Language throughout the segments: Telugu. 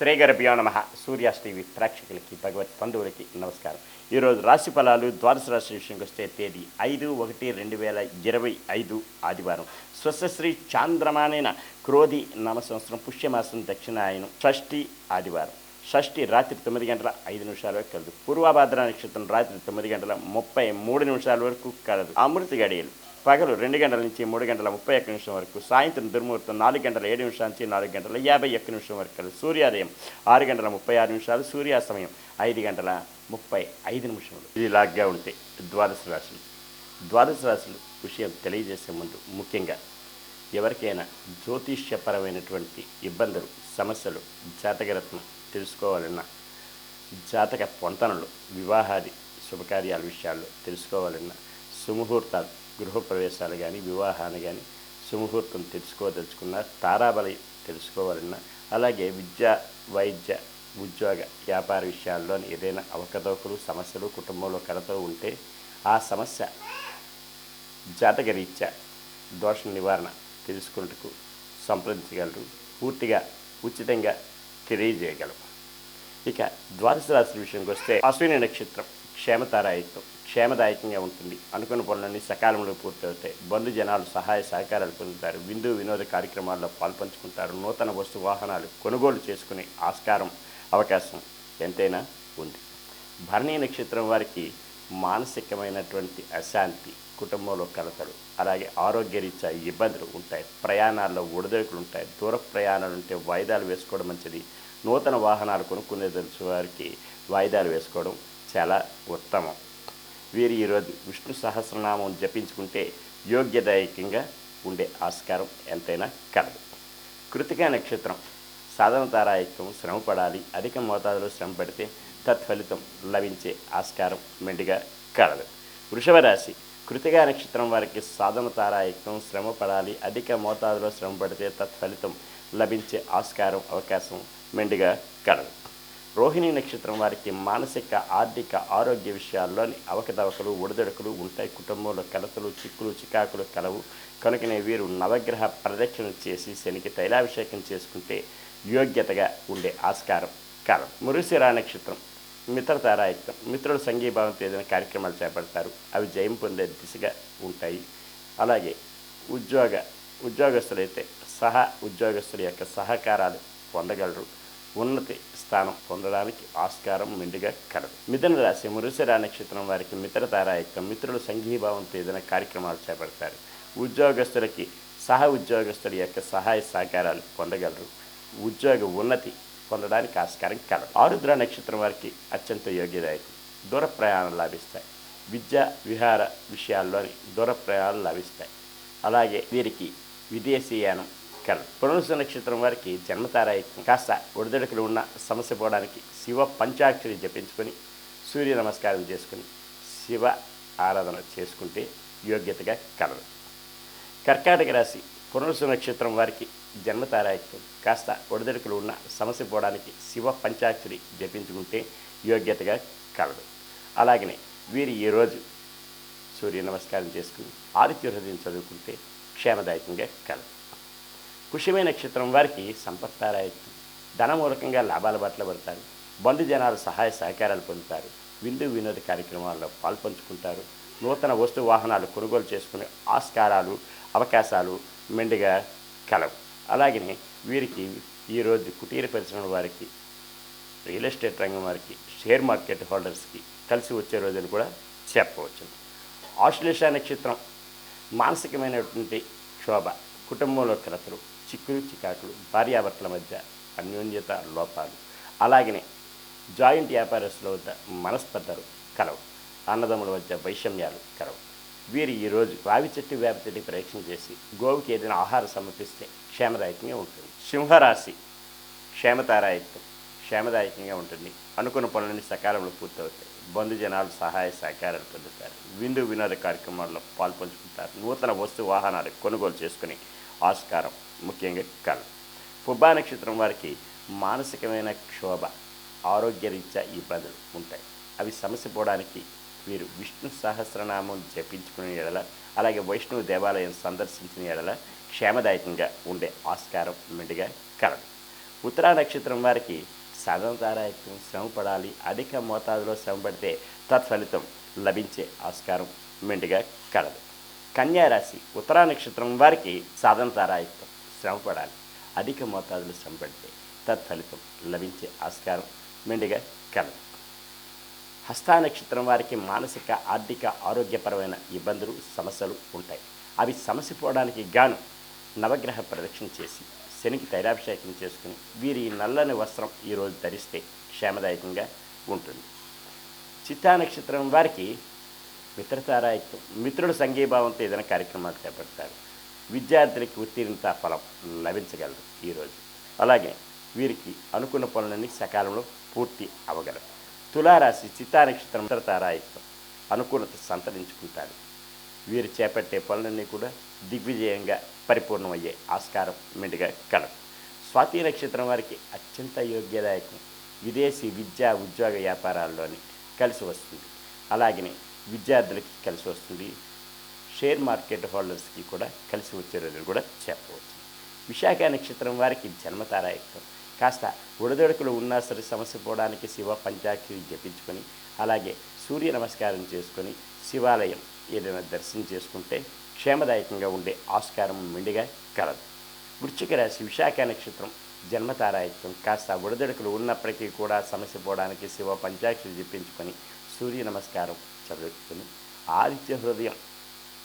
శ్రీగరభ్యో నమ. సూర్యాస్ టీవీ ప్రేక్షకులకి భగవత్ బంధువులకి నమస్కారం. ఈరోజు రాశి ఫలాలు ద్వాదశ రాశి విషయంకి వస్తే తేదీ ఐదు ఒకటి రెండు వేల ఇరవై ఐదు ఆదివారం. స్వస్యశ్రీ చాంద్రమానైన క్రోధి నామ సంవత్సరం పుష్యమాసం దక్షిణాయనం షష్ఠి ఆదివారం. షష్ఠి రాత్రి తొమ్మిది గంటల ఐదు నిమిషాల వరకు కలదు. పూర్వభాద్ర నక్షత్రం రాత్రి తొమ్మిది గంటల ముప్పై మూడు నిమిషాల వరకు కలదు. అమృత గడియలు పగలు రెండు గంటల నుంచి మూడు గంటల ముప్పై ఒక్క నిమిషం వరకు సాయంత్రం దుర్ముహూర్తం నాలుగు గంటల ఏడు నిమిషాల నుంచి నాలుగు గంటల యాభై ఒక్క నిమిషం వరకు సూర్యోదయం ఆరు గంటల ముప్పై ఆరు నిమిషాలు సూర్యాస్తమయం ఐదు గంటల ముప్పై ఐదు నిమిషములు. ఇది లాగ్గా ఉంటే ద్వాదశ రాశులు. ద్వాదశ రాశులు విషయం తెలియజేసే ముందు ముఖ్యంగా ఎవరికైనా జ్యోతిష్యపరమైనటువంటి ఇబ్బందులు సమస్యలు జాతకరత్నం తెలుసుకోవాలన్నా జాతక పొంతనలు వివాహాది శుభకార్యాల విషయాల్లో తెలుసుకోవాలన్నా సుముహూర్తాలు గృహప్రవేశాలు కానీ వివాహాన్ని కానీ సుముహూర్తం తెలుసుకోదలుచుకున్న తారాబలి తెలుసుకోవాలన్నా అలాగే విద్య వైద్య ఉద్యోగ వ్యాపార విషయాల్లోని ఏదైనా అవకతవకలు సమస్యలు కుటుంబంలో కలతో ఉంటే ఆ సమస్య జాతకరీత్యా దోష నివారణ తెలుసుకున్నట్టుకు సంప్రదించగలరు. పూర్తిగా ఉచితంగా తెలియజేయగలరు. ఇక ద్వాదశ రాశి విషయంకి వస్తే అశ్విని నక్షత్రం క్షేమతారాయకం క్షేమదాయకంగా ఉంటుంది. అనుకున్న పనులన్నీ సకాలంలో పూర్తవుతాయి. బంధు జనాలు సహాయ సహకారాలు పొందుతారు. విందు వినోద కార్యక్రమాల్లో పాల్పంచుకుంటారు. నూతన వస్తు వాహనాలు కొనుగోలు చేసుకునే ఆస్కారం అవకాశం ఎంతైనా ఉంది. భరణీ నక్షత్రం వారికి మానసికమైనటువంటి అశాంతి కుటుంబంలో కలతలు అలాగే ఆరోగ్యరీత్యా ఇబ్బందులు ఉంటాయి. ప్రయాణాల్లో ఒడిదొడుకులు ఉంటాయి దూర ప్రయాణాలు ఉంటే వాయిదాలు వేసుకోవడం మంచిది. నూతన వాహనాలు కొనుక్కునే తెలుసు వారికి వాయిదాలు వేసుకోవడం చాలా ఉత్తమం. వీరు ఈరోజు విష్ణు సహస్రనామం జపించుకుంటే యోగ్యదాయకంగా ఉండే ఆస్కారం ఎంతైనా కలదు. కృతికా నక్షత్రం సాధన తారాయకం శ్రమ పడాలి అధిక మోతాదులో శ్రమ పడితే తత్ఫలితం లభించే ఆస్కారం మెండుగా కలదు. వృషభ రాశి కృతిగా నక్షత్రం వారికి సాధన తారాయకం శ్రమ పడాలి అధిక మోతాదులో శ్రమ పడితే తత్ఫలితం లభించే ఆస్కారం అవకాశం మెండుగా కలదు. రోహిణి నక్షత్రం వారికి మానసిక ఆర్థిక ఆరోగ్య విషయాల్లోని అవకతవకలు ఒడిదొడకలు ఉంటాయి. కుటుంబంలో కలతలు చిక్కులు చికాకులు కలవు. కనుకనే వీరు నవగ్రహ ప్రదక్షిణ చేసి శనికి తైలాభిషేకం చేసుకుంటే యోగ్యతగా ఉండే ఆస్కారం కాలం. మురుసిరా నక్షత్రం మిత్రతారాయుక్తం మిత్రుల సంఘీభావంతో ఏదైనా కార్యక్రమాలు చేపడతారు. అవి జయం పొందే దిశగా ఉంటాయి. అలాగే ఉద్యోగ ఉద్యోగస్తులైతే సహా ఉద్యోగస్తుల యొక్క సహకారాలు పొందగలరు. ఉన్నతి స్థానం పొందడానికి ఆస్కారం మెండుగా కలదు. మిథున రాశి మురుసరా నక్షత్రం వారికి మిత్రతారాయుక్తం మిత్రులు సంఘీభావంతో ఏదైనా కార్యక్రమాలు చేపడతారు. ఉద్యోగస్తులకి సహ ఉద్యోగస్తుల యొక్క సహాయ సహకారాలు పొందగలరు. ఉద్యోగ ఉన్నతి పొందడానికి ఆస్కారం కలదు. ఆరుద్ర నక్షత్రం వారికి అత్యంత యోగ్యదాయకం. దూర ప్రయాణాలు లాభిస్తాయి. విద్య విహార విషయాల్లోని దూర ప్రయాణాలు లభిస్తాయి. అలాగే వీరికి విదేశీయానం కలదు పునరుస నక్షత్రం వారికి జన్మతారాయత్వం. కాస్త ఒడిదొడుకులు ఉన్న సమస్య పోవడానికి శివ పంచాక్షరి జపించుకొని సూర్య నమస్కారం చేసుకుని శివ ఆరాధన చేసుకుంటే యోగ్యతగా కలదు. కర్కాటక రాశి పునరుసు నక్షత్రం వారికి జన్మతారాయత్వం. కాస్త ఒడిదొడుకులు ఉన్న సమస్య పోవడానికి శివ పంచాక్షరి జపించుకుంటే యోగ్యతగా కలదు. అలాగనే వీరు ఈరోజు సూర్య నమస్కారం చేసుకుని ఆదిత్య హృదయం చదువుకుంటే క్షేమదాయకంగా కలదు. కుషిమే నక్షత్రం వారికి సంపత్తారాయకం ధనమూలకంగా లాభాల బాటలో పడతారు. బంధు జనాలు సహాయ సహకారాలు పొందుతారు. విందు వినోద కార్యక్రమాల్లో పాల్పంచుకుంటారు. నూతన వస్తు వాహనాలు కొనుగోలు చేసుకునే ఆస్కారాలు అవకాశాలు మెండుగా కలవు. అలాగనే వీరికి ఈరోజు కుటీర పరిశ్రమ వారికి రియల్ ఎస్టేట్ రంగం వారికి షేర్ మార్కెట్ హోల్డర్స్కి కలిసి వచ్చే రోజులు కూడా చెప్పవచ్చు. ఆశ్లేష నక్షత్రం మానసికమైనటువంటి క్షోభ కుటుంబంలో కలతలు చిక్కులు చికాకులు భార్యాభర్తల మధ్య అన్యోన్యత లోపాలు. అలాగనే జాయింట్ వ్యాపారస్తుల వద్ద మనస్పర్ధలు కలవు. అన్నదమ్ముల మధ్య వైషమ్యాలు కలవు. వీరు ఈరోజు రావి చెట్టు వేప చెట్టు ప్రయత్నం చేసి గోవుకి ఏదైనా ఆహారం సమర్పిస్తే క్షేమదాయకంగా ఉంటుంది. సింహరాశి క్షేమతారాయకం క్షేమదాయకంగా ఉంటుంది. అనుకున్న పనులన్నీ సకాలంలో పూర్తవుతాయి. బంధుజనాలు సహాయ సహకారాలు పొందుతారు. విందు వినోద కార్యక్రమాల్లో పాల్పంచుకుంటారు. నూతన వస్తు వాహనాలు కొనుగోలు చేసుకుని ఆస్కారం ముఖ్యంగా కళ పుబ్బా నక్షత్రం వారికి మానసికమైన క్షోభ ఆరోగ్యరీత్యా ఇబ్బందులు ఉంటాయి. అవి సమస్య పోవడానికి వీరు విష్ణు సహస్రనామం జపించుకునే ఎడల అలాగే వైష్ణవ దేవాలయం సందర్శించిన ఎడల క్షేమదాయకంగా ఉండే ఆస్కారం మెండుగా కలదు. ఉత్తరా నక్షత్రం వారికి సాధనతారాయత్వం శ్రమ పడాలి అధిక మోతాదులో శ్రమ పడితే తత్ఫలితం లభించే ఆస్కారం మెండుగా కలదు. కన్యారాశి ఉత్తరా నక్షత్రం వారికి సాధనతారాయత్వం శ్రమపడాలి. అధిక మోతాదులో శ్రమ పడితే తత్ఫలితం లభించే ఆస్కారం మెండుగా కలదు. హస్తా నక్షత్రం వారికి మానసిక ఆర్థిక ఆరోగ్యపరమైన ఇబ్బందులు సమస్యలు ఉంటాయి. అవి సమస్య పోవడానికి గాను నవగ్రహ ప్రదక్షిణ చేసి శనికి తైలాభిషేకం చేసుకుని వీరి నల్లని వస్త్రం ఈరోజు ధరిస్తే క్షేమదాయకంగా ఉంటుంది. చిత్తా నక్షత్రం వారికి మిత్రతారాయత్వం మిత్రుల సంఘీభావంతో ఏదైనా కార్యక్రమాలు చేపడతారు. విద్యార్థులకి ఉత్తీర్ణత ఫలం లభించగలరు ఈరోజు. అలాగే వీరికి అనుకున్న పనులన్నీ సకాలంలో పూర్తి అవ్వగలరు తులారాశి చిత్తా నక్షత్రం మిత్రతారాయత్వం అనుకూలత సంతరించుకుంటారు. వీరు చేపట్టే పనులన్నీ కూడా దిగ్విజయంగా పరిపూర్ణమయ్యే ఆస్కారం మెండుగా కలదు. స్వాతి నక్షత్రం వారికి అత్యంత యోగ్యదాయకం. విదేశీ విద్యా ఉద్యోగ వ్యాపారాల్లోని కలిసి వస్తుంది. అలాగనే విద్యార్థులకి కలిసి వస్తుంది. షేర్ మార్కెట్ హోల్డర్స్కి కూడా కలిసి వచ్చే రోజులు కూడా చెప్పవచ్చు. విశాఖ నక్షత్రం వారికి జన్మతారాయకం. కాస్త ఉడదొడుకులు ఉన్నా సరే సమస్య పోవడానికి శివ పంచాక్షరి జపించుకొని అలాగే సూర్య నమస్కారం చేసుకొని శివాలయం ఏదైనా దర్శనం చేసుకుంటే క్షేమదాయకంగా ఉండే ఆస్కారం మెండుగా కలదు. వృశ్చిక రాశి విశాఖ నక్షత్రం జన్మతారాయత్వం కాస్త ఉడదడుకులు ఉన్నప్పటికీ కూడా సమస్య పోవడానికి శివ పంచాక్షరి జపించుకొని సూర్య నమస్కారం చదువుకుని ఆదిత్య హృదయం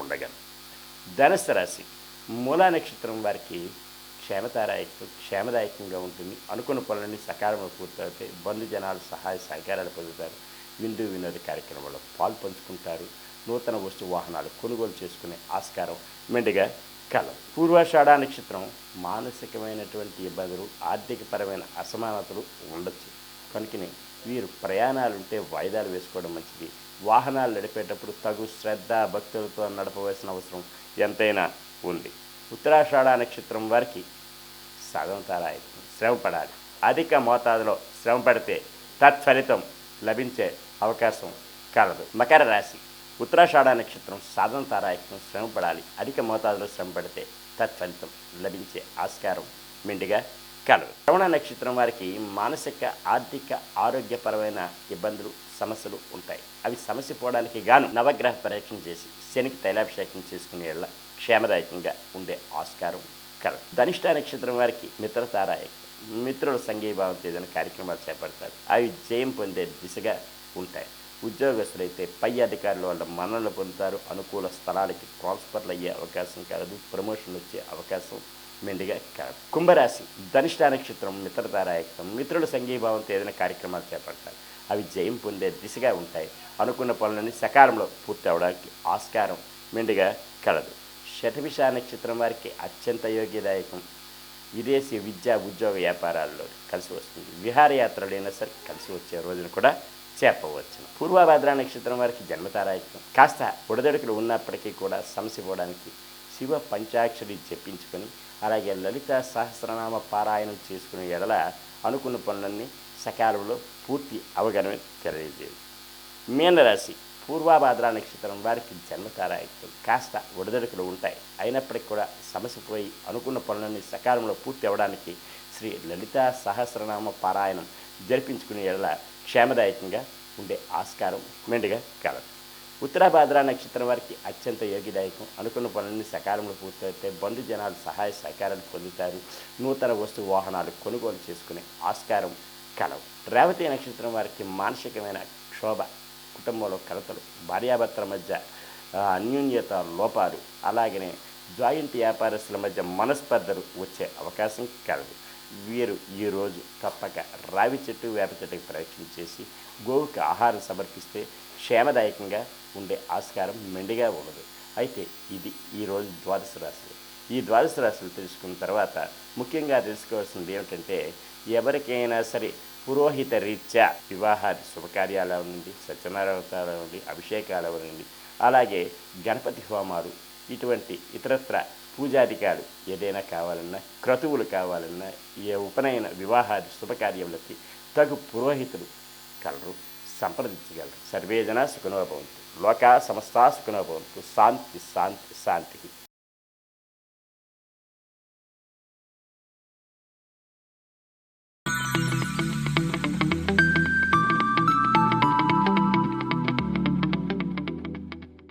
ఉండగలదు ధనుసు రాశి మూలా నక్షత్రం వారికి క్షేమతారాయకం క్షేమదాయకంగా ఉంటుంది. అనుకున్న పనులన్నీ సకాలంలో పూర్తవుతాయి. బంధు జనాలు సహాయ సహకారాలు పొందుతారు. విందు వినోద కార్యక్రమంలో పాలు పంచుకుంటారు. నూతన వస్తు వాహనాలు కొనుగోలు చేసుకునే ఆస్కారం మెండుగా కలం పూర్వాషాఢ నక్షత్రం మానసికమైనటువంటి ఇబ్బందులు ఆర్థికపరమైన అసమానతలు ఉండొచ్చు. కనుకనే వీరు ప్రయాణాలుంటే వాయిదాలు వేసుకోవడం మంచిది. వాహనాలు నడిపేటప్పుడు తగు శ్రద్ధ భక్తులతో నడపవలసిన అవసరం ఎంతైనా ఉంది. ఉత్తరాషాఢ నక్షత్రం వారికి సాధనతారాయకం శ్రమ పడాలి. అధిక మోతాదులో శ్రమ పడితే తత్ఫలితం లభించే అవకాశం కలదు. మకర రాశి. ఉత్తరాషాఢ నక్షత్రం సాధన తారాయకం శ్రమ పడాలి. అధిక మోతాదులో శ్రమ పడితే తత్ఫలితం లభించే ఆస్కారం మెండుగా కలదు శ్రవణ నక్షత్రం వారికి మానసిక ఆర్థిక ఆరోగ్యపరమైన ఇబ్బందులు సమస్యలు ఉంటాయి. అవి సమస్య పోవడానికి గాను నవగ్రహ పరీక్షణ చేసి శనికి తైలాభిషేకం చేసుకునే వాళ్ళ క్షేమదాయకంగా ఉండే ఆస్కారం కలదు. ధనిష్ట నక్షత్రం వారికి మిత్రతారాయకం మిత్రుల సంఘీభావం ఏదైనా కార్యక్రమాలు చేపడతారు. అవి జయం పొందే దిశగా ఉంటాయి. ఉద్యోగస్తులైతే పై అధికారుల వల్ల మన్నలు పొందుతారు. అనుకూల స్థలాలకి ట్రాన్స్ఫర్లు అయ్యే అవకాశం కలదు. ప్రమోషన్లు వచ్చే అవకాశం మెండుగా కలదు కుంభరాశి ధనిష్ట నక్షత్రం మిత్రతారాయకం మిత్రుల సంఘీభావంతో ఏదైనా కార్యక్రమాలు చేపడతారు. అవి జయం పొందే దిశగా ఉంటాయి. అనుకున్న పనులన్నీ సకాలంలో పూర్తి అవడానికి ఆస్కారం మెండుగా కలదు. శతభిష నక్షత్రం వారికి అత్యంత యోగ్యదాయకం. విదేశీ విద్యా ఉద్యోగ వ్యాపారాల్లో కలిసి వస్తుంది. విహారయాత్రలైనా సరే కలిసి వచ్చే రోజును కూడా చెప్పవచ్చు పూర్వభద్ర నక్షత్రం వారికి జన్మతారాయకం కాస్త ఉడదడుకులు ఉన్నప్పటికీ కూడా సమస్య పోవడానికి శివ పంచాక్షరి చెప్పించుకొని అలాగే లలిత సహస్రనామ పారాయణం చేసుకునే ఎడల అనుకున్న పనులన్నీ సకాలంలో పూర్తి అవగనమే తెలియజేయదు మీనరాశి పూర్వాభాద్ర నక్షత్రం వారికి జన్మతారాయకం కాస్త ఒడిదడుకులు ఉంటాయి. అయినప్పటికీ కూడా సమస్య పోయి అనుకున్న పనులన్నీ సకాలంలో పూర్తి అవ్వడానికి శ్రీ లలిత సహస్రనామ పారాయణం జరిపించుకునే ఎడల క్షేమదాయకంగా ఉండే ఆస్కారం మెండుగా కలదు. ఉత్తరాభాద్ర నక్షత్రం వారికి అత్యంత యోగిదాయకం అనుకున్న పనులన్నీ సకాలంలో పూర్తయితే బంధు జనాలు సహాయ సహకారాలు పొందుతారు. నూతన వస్తు వాహనాలు కొనుగోలు చేసుకునే ఆస్కారం కలవు. రేవతి నక్షత్రం వారికి మానసికమైన క్షోభ కుటుంబంలో కలతలు భార్యాభర్తల మధ్య అన్యూన్యత అన్యోన్యత లోపాలు అలాగనే జాయింట్ వ్యాపారస్తుల మధ్య మనస్పర్ధలు వచ్చే అవకాశం కలదు. వీరు ఈరోజు తప్పక రావి చెట్టు వేప చెట్టుకి ప్రయత్నం చేసి గోవుకి ఆహారం సమర్పిస్తే క్షేమదాయకంగా ఉండే ఆస్కారం మెండుగా ఉండదు అయితే ఇది ఈరోజు ద్వాదశ రాశులు ఈ ద్వాదశ రాశులు తెలుసుకున్న తర్వాత ముఖ్యంగా తెలుసుకోవాల్సింది ఏమిటంటే ఎవరికైనా సరే పురోహిత రీత్యా వివాహాది శుభకార్యాలు అవనండి సత్యనారాయణ అవనండి అభిషేకాలు అవనండి అలాగే గణపతి హోమాలు ఇటువంటి ఇతరత్ర పూజాధికారులు ఏదైనా కావాలన్నా క్రతువులు కావాలన్నా ఏ ఉపనయన వివాహాది శుభకార్యములకి తగు పురోహితులు కలరు. సంప్రదించగలరు. సర్వేజన సుఖనోభవంతు లోక సమస్త సుఖనోభవంతు శాంతి శాంతి శాంతి